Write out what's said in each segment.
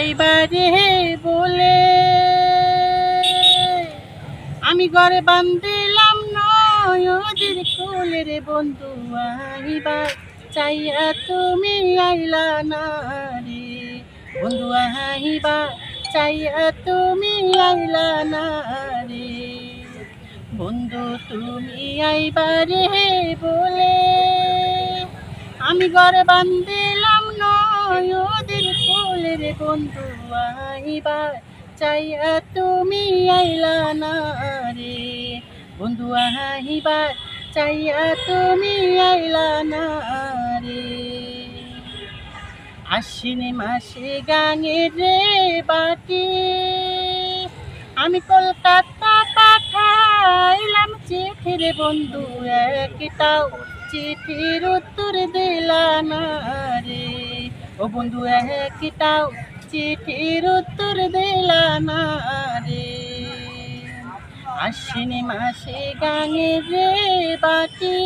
আইবারে বলে, আমি ঘরে বান্দিলাম নদীর কোলে রে বন্ধু আইবার চাইয়া তুমি আইলা না রে। বন্ধু আইবার চাইয়া তুমি আইলা না রে। বন্ধু তুমি আইবারে বলে, আমি ঘরে বান্দিলাম নদীর কোলে রে বন্ধু আইবার চাইয়া তুমি আইলা না রে। বন্ধু আইবার চাইয়া তুমি আইলা না রে। আশ্বিনী মাসে গাঙে রে বাটি, আমি কলকাতা পাঠাইলাম চিঠি রে বন্ধু, একটাও চিঠির উত্তর দিলা না ও বন্ধু, একটাও চিঠির উত্তর দিলা না রে। আশ্বিনী মাসে গাঙে রে বাটি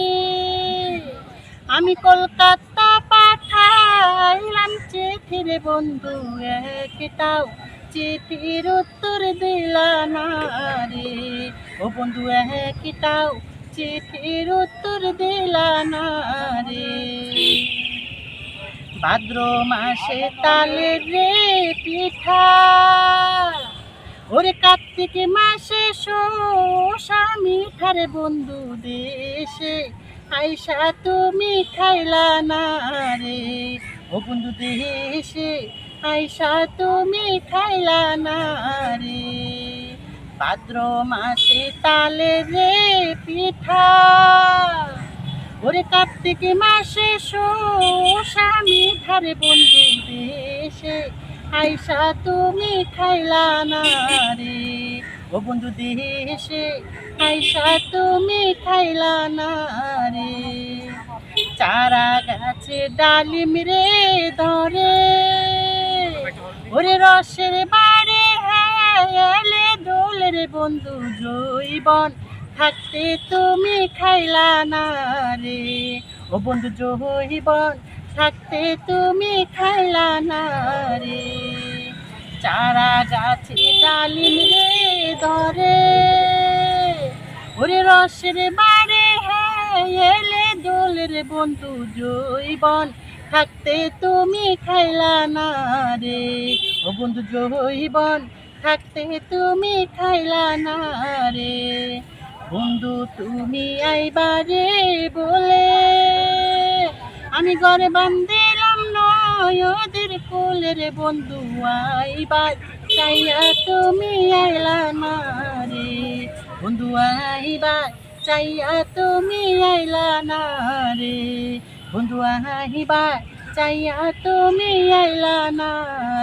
আমি কলকাতা পাঠাইলাম চিঠি রে বন্ধু, একটাও চিঠির উত্তর দিলা না রে। ও বন্ধু, একটাও চিঠির উত্তর দিলা না রে। ভাদ্র মাসে তালে রে পিঠা। ওরে কার্তিক মাসে শোষা মিঠারে বন্ধু দেশে। আইসা তুমি খাইলা না রে ও বন্ধু দেশে। আইসা তুমি খাইলা না রে ভাদ্র মাসে তালে রে পিঠা। কার্তিক মাসে স্বামী ধারে বন্ধু দেশে। আইসা তুমি খাইলা না রে? ও বন্ধু দেশে। আইসা তুমি খাইলা না রে? চারা গাছে ডালিম রে ধরে। ওরে রসের বাড়ি এলে দোলে রে বন্ধু জৈবন। থাকতে তুমি খাইলা না রে। ও বন্ধু জৈবন থাকতে তুমি খাইলা না রে। চারা গাছে ডালিম রে ধরে। ওরে রসের বাড়ি এলে দোলে রে বন্ধু জৈবন থাকতে তুমি খাইলা না রে। ও বন্ধু জৈবন থাকতে তুমি খাইলা না রে। বন্ধু, তুমি আইবারে বলে আমি ঘরে বান্দিলাম নদীর কোলে রে বন্ধু, আইবার চাইয়া তুমি আইলা না রে। বন্ধু, আইবার চাইয়া তুমি আইলা না রে। বন্ধু, আইবার চাইয়া তুমি আইলা না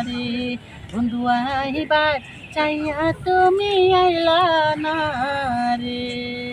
রে। বন্ধু, আইবার চাইয়া তুমি আইলা না রে।